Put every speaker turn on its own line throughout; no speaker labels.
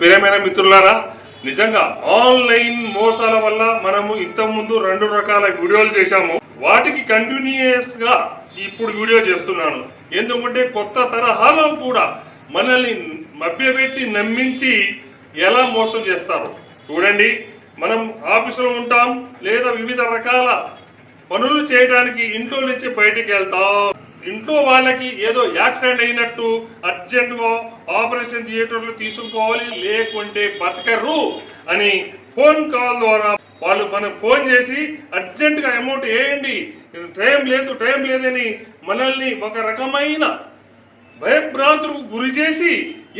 ప్రియమైన మిత్రులారా నిజంగా ఆన్లైన్ మోసాల వల్ల మనము ఇంతకుముందు రెండు రకాల వీడియోలు చేశాము. వాటికి కంటిన్యూస్గా ఇప్పుడు వీడియో చేస్తున్నాను. ఎందుకంటే కొత్త తరహాలో కూడా మనల్ని మభ్యపెట్టి నమ్మించి ఎలా మోసం చేస్తారు? చూడండి మనం ఆఫీసులో ఉంటాం లేదా వివిధ రకాల పనులు చేయడానికి ఇంట్లో నుంచి బయటికి వెళ్తాం. ఇంట్లో వాళ్ళకి ఏదో యాక్సిడెంట్ అయినట్టు అర్జెంటుగా ఆపరేషన్ థియేటర్లు తీసుకోవాలి లేకుంటే బతకరు అని ఫోన్ కాల్ ద్వారా వాళ్ళు మనకు ఫోన్ చేసి అర్జెంటుగా అమౌంట్ వేయండి. టైం లేదు టైం లేదని మనల్ని ఒక రకమైన భయభ్రాంతులకు గురి చేసి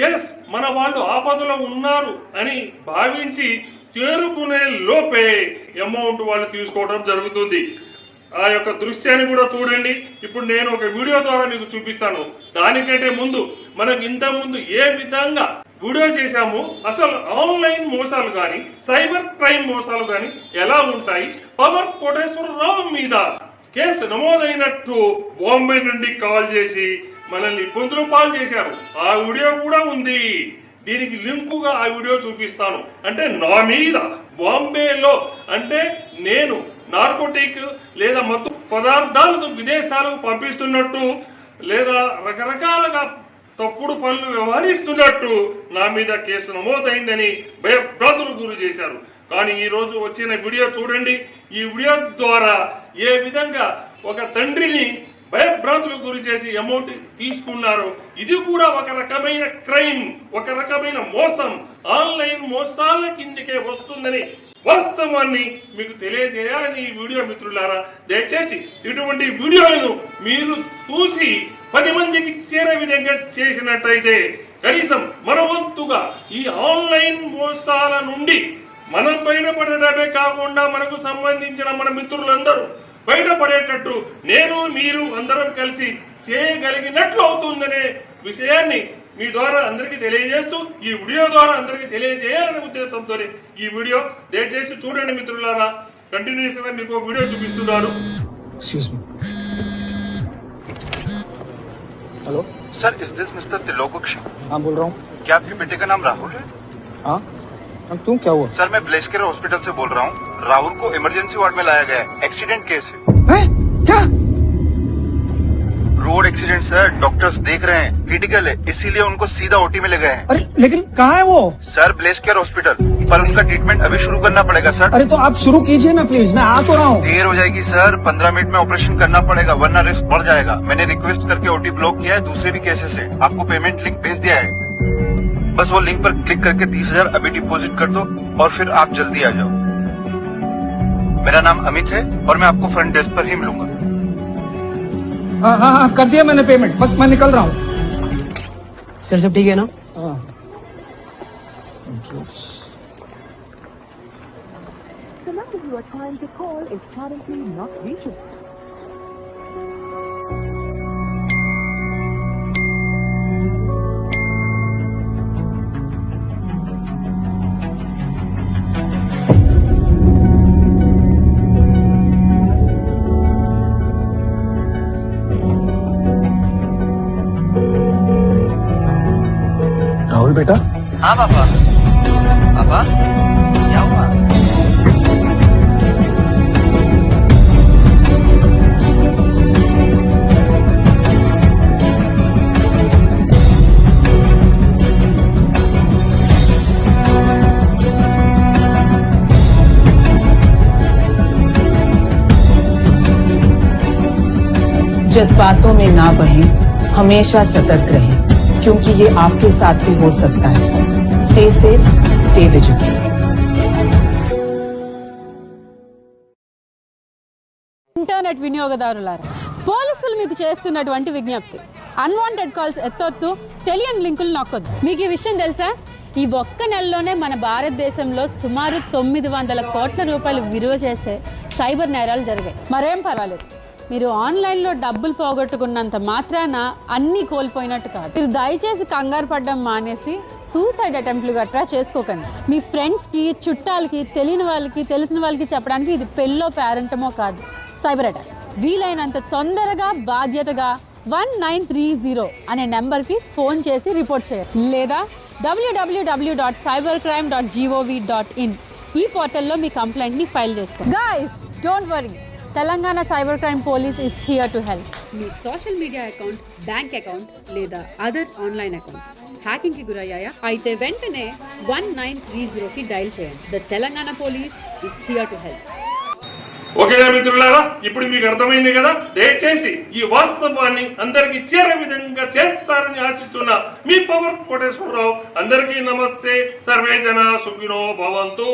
ఎస్ మన వాళ్ళు ఆపదలో ఉన్నారు అని భావించి చేరుకునే లోపే అమౌంట్ వాళ్ళు తీసుకోవడం జరుగుతుంది. ఆ యొక్క దృశ్యాన్ని కూడా చూడండి. ఇప్పుడు నేను ఒక వీడియో ద్వారా మీకు చూపిస్తాను. దానికంటే ముందు మనం ఇంత ముందు ఏ విధంగా వీడియో చేశాము అసలు ఆన్లైన్ మోసాలు కానీ సైబర్ క్రైమ్ మోసాలు కానీ ఎలా ఉంటాయి? పవర్ కోటేశ్వరరావు మీద కేసు నమోదైనట్టు బాంబే నుండి కాల్ చేసి మనల్ని ఇబ్బందులు పాలు చేశారు. ఆ వీడియో కూడా ఉంది. దీనికి లింకుగా ఆ వీడియో చూపిస్తాను. అంటే నా మీద బాంబేలో అంటే నేను నార్కోటిక్ లేదా మత్తు పదార్థాలను విదేశాలకు పంపిస్తున్నట్టు లేదా రకరకాలుగా తప్పుడు పనులు వ్యవహరిస్తున్నట్టు నా మీద కేసు నమోదైందని భయభ్రాంతులకు గురి చేశారు. కానీ ఈరోజు వచ్చిన వీడియో చూడండి. ఈ వీడియో ద్వారా ఏ విధంగా ఒక తండ్రిని భయభ్రాంతులకు గురి చేసి అమౌంట్ తీసుకున్నారు. ఇది కూడా ఒక రకమైన క్రైమ్ ఒక రకమైన మోసం. ఆన్లైన్ మోసాల కిందికే వస్తుందని వాస్తవాన్ని మీకు తెలియజేయాలని ఈ వీడియో మిత్రులారా. దయచేసి ఇటువంటి వీడియోలను మీరు చూసి పది మందికి చేరే విధంగా చేసినట్టయితే కనీసం మన వంతుగా ఈ ఆన్లైన్ మోసాల నుండి మనం బయటపడటమే కాకుండా మనకు సంబంధించిన మన మిత్రులందరూ బయటపడేటట్టు నేను మీరు అందరం కలిసి చేయగలిగినట్లు అవుతుందనే విషయాన్ని మీ ద్వారా అందరికీ తెలియజేస్తూ ఈ వీడియో ద్వారా అందరికీ తెలియజేయాలనే ఉద్దేశంతో ఈ వీడియో దయచేసి చూడండి మిత్రులారా కంటిన్యూస్ గా మీకు ఒక వీడియో చూపిస్తున్నాను
excuse me hello
sir is this mister त्रिलोकक्ष
हाँ बोल रहा हूँ
क्या आपके बेटे का नाम राहुल है
हाँ हाँ, क्यों क्या हुआ
सर मैं ब्लेस्केर हॉस्पिटल से बोल रहा हूँ राहुल को इमरजेंसी वार्ड में लाया गया है। एक्सीडेंट केस है?
क्या?
रोड एक्सीडेंट सर डॉक्टर्स देख रहे हैं। क्रिटिकल है। इसीलिए उनको सीधा ओटी में ले गए हैं।
अरे लेकिन कहाँ है वो?
सर ब्लेस्केर हॉस्पिटल पर उनका ट्रीटमेंट अभी शुरू करना पड़ेगा सर
अरे तो आप शुरू कीजिए ना प्लीज़ मैं आ तो रहा हूँ।
देर हो जाएगी सर पंद्रह मिनट में ऑपरेशन करना पड़ेगा वरना रिस्क बढ़ जाएगा। मैंने रिक्वेस्ट करके ओटी ब्लॉक किया है दूसरे भी केसेस है आपको पेमेंट लिंक भेज दिया है। बस वो लिंक पर क्लिक करके तीस हज़ार अभी डिपॉजिट कर दो और फिर आप जल्दी आ जाओ। मेरा नाम अमित है और मैं आपको फ्रंट डेस्क पर ही मिलूँगा।
हाँ हाँ हाँ कर दिया मैंने पेमेंट बस मैं निकल रहा हूँ।
सर सब ठीक है ना?
हाँ।
The number you are trying to call is currently not reachable.
Rahul बेटा।
हाँ पापा। पापा क्या हुआ?
जज्बातों में ना बहें हमेशा सतर्क रहें। क्योंकि ये आपके साथ भी हो सकता है stay safe stay vigilant
internet వినియోగదారులారా పోలీసులు మీకు చేస్తున్నటువంటి విజ్ఞప్తి అన్వాంటెడ్ కాల్స్ ఎత్తొద్దు తెలియని లింకులు నొక్కొద్దు మీకు ఈ విషయం తెలుసా ఈ ఒక్క నెలలోనే మన భారతదేశంలో సుమారు తొమ్మిది వందల కోట్ల రూపాయలు విలువ చేసే సైబర్ నేరాలు జరిగాయి మరేం పర్వాలేదు మీరు ఆన్లైన్లో డబ్బులు పోగొట్టుకున్నంత మాత్రాన అన్నీ కోల్పోయినట్టు కాదు. మీరు దయచేసి కంగారు పడ్డం మానేసి సూసైడ్ అటెంప్ట్లు గట్రా చేసుకోకండి. మీ ఫ్రెండ్స్కి చుట్టాలకి తెలియని వాళ్ళకి తెలిసిన వాళ్ళకి చెప్పడానికి ఇది పెళ్ళో పేరెంటమో కాదు. సైబర్ అటాక్ వీలైనంత తొందరగా బాధ్యతగా వన్ నైన్ త్రీ జీరో అనే నెంబర్కి ఫోన్ చేసి రిపోర్ట్ చేయాలి లేదా WWW dot cyber crime dot GOV dot in ఈ పోర్టల్లో మీ కంప్లైంట్ని ఫైల్ చేసుకోండి. Guys don't worry Telangana cyber crime police is here to help me social media account bank account లేదా అదర్ ఆన్లైన్ అకౌంట్స్. హ్యాకింగ్కి గురయ్యాయా? అయితే వెంటనే వన్ నైన్ త్రీ జీరోకి డైల్ చేయండి. The Telangana police is here to help
ఓకేనా మిత్రులారా ఇప్పుడు మీకు అర్థమైంది కదా? దయచేసి ఈ వాస్తవాన్ని అందరికి చేరే విధంగా చేస్తారని ఆశిస్తున్న మీ పవర్ కోటేశ్వరరావు. అందరికీ నమస్తే. సర్వే జన సుఖినో భవంతు.